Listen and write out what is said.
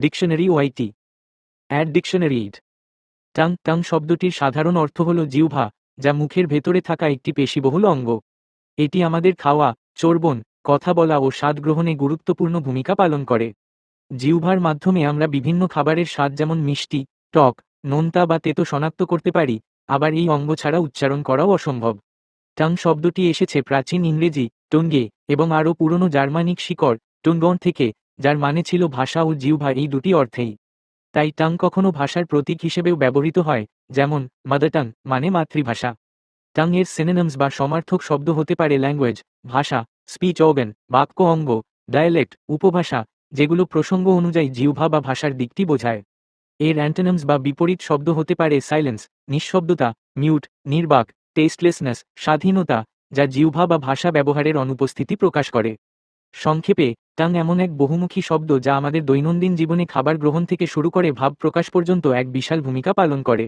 Dictionary ওয়াইটি add dictionary ইড tongue tongue শব্দটির সাধারণ অর্থ হল জিহ্বা, যা মুখের ভেতরে থাকা একটি পেশিবহুল অঙ্গ। এটি আমাদের খাওয়া, চর্বণ, কথা বলা ও স্বাদ গ্রহণে গুরুত্বপূর্ণ ভূমিকা পালন করে। জিহ্বার মাধ্যমে আমরা বিভিন্ন খাবারের স্বাদ যেমন মিষ্টি, টক, নোনতা বা তেতো শনাক্ত করতে পারি, আবার এই অঙ্গ ছাড়া উচ্চারণ করাও অসম্ভব। টাং শব্দটি এসেছে প্রাচীন ইংরেজি, টঙ্গে, এবং আরও পুরনো জার্মানিক শিকড় টুনগন থেকে যার মানে ছিল ভাষা ও জিহ্বা এই দুটি অর্থেই। তাই টাং কখনো ভাষার প্রতীক হিসেবেও ব্যবহৃত হয়, যেমন মাদারটাং মানে মাতৃভাষা। টাং এর সিনেনমস বা সমার্থক শব্দ হতে পারে ল্যাঙ্গুয়েজ ভাষা স্পিচ অর্গান বাক্য অঙ্গ ডায়ালেক্ট উপভাষা, যেগুলো প্রসঙ্গ অনুযায়ী জিহ্বা বা ভাষার দিকটি বোঝায়। এর অ্যান্টোনামস বা বিপরীত শব্দ হতে পারে সাইলেন্স নিঃশব্দতা মিউট নির্বাক টেস্টলেসনেস স্বাধীনতা, যা জিহ্বা বা ভাষা ব্যবহারের অনুপস্থিতি প্রকাশ করে। সংক্ষেপে টাং এমন এক বহুমুখী শব্দ যা আমাদের দৈনন্দিন জীবনে খাবার গ্রহণ থেকে শুরু করে ভাব প্রকাশ পর্যন্ত এক বিশাল ভূমিকা পালন করে।